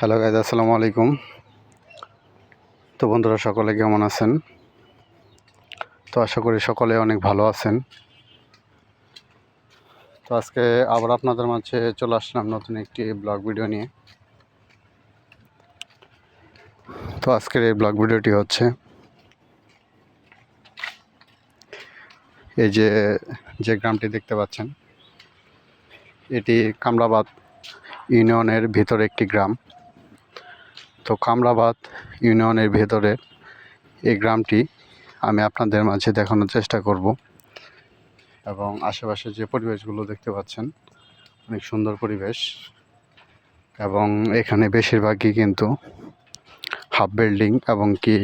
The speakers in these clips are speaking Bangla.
হ্যালো গাইজ, আসসালামু আলাইকুম। তো বন্ধুরা, সকলে কেমন আছেন? তো আশা করি সকলে অনেক ভালো আছেন। তো আজকে আবার আপনাদের মাঝে চলে আসলাম নতুন একটি ব্লগ ভিডিও নিয়ে। তো আজকের এই ব্লগ ভিডিওটি হচ্ছে, এই যে যে গ্রামটি দেখতে পাচ্ছেন, এটি কামরাবাদ ইউনিয়নের ভিতরে একটি গ্রাম। তো কামরাবাদ ইউনিয়নের ভেতরে এই গ্রামটি আমি আপনাদের মাঝে দেখানোর চেষ্টা করব। এবং আশেপাশে যে পরিবেশগুলো দেখতে পাচ্ছেন, অনেক সুন্দর পরিবেশ। এবং এখানে বেশিরভাগই কিন্তু হাফ বিল্ডিং এবং কি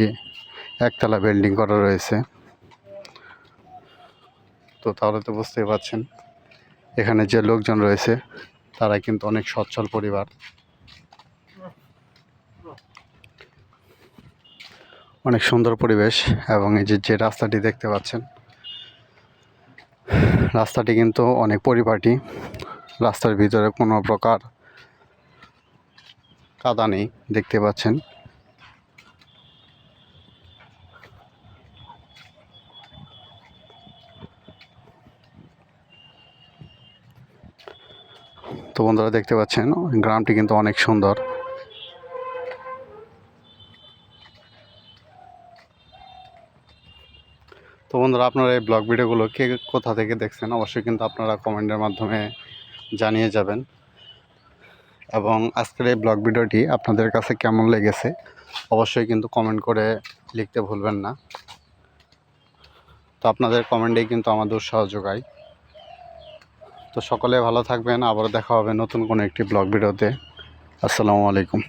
একতলা বিল্ডিং করা রয়েছে। তো তাহলে তো বুঝতেই পারছেন, এখানে যে লোকজন রয়েছে তারা কিন্তু অনেক সচ্ছল পরিবার। অনেক সুন্দর পরিবেশ এবং এই যে যে রাস্তাটি দেখতে পাচ্ছেন, রাস্তাটি কিন্তু অনেক পরিপাটি। রাস্তার ভিতরে কোনো প্রকার কাদা নেই, দেখতে পাচ্ছেন। তো বন্ধুরা দেখতে পাচ্ছেন, গ্রামটি কিন্তু অনেক সুন্দর। তো বন্ধুরা, আপনারা এই ব্লগ ভিডিওগুলো কে কোথা থেকে দেখছেন অবশ্যই কিন্তু আপনারা কমেন্টের মাধ্যমে জানিয়ে যাবেন। এবং আজকের এই ব্লগ ভিডিওটি আপনাদের কাছে কেমন লেগেছে অবশ্যই কিন্তু কমেন্ট করে লিখতে ভুলবেন না। তো আপনাদের কমেন্টেই কিন্তু আমাদের উৎসাহ যোগায়। তো সকলে ভালো থাকবেন আবার দেখা হবে নতুন কোনো একটি ব্লগ ভিডিওতে। আসসালামু আলাইকুম।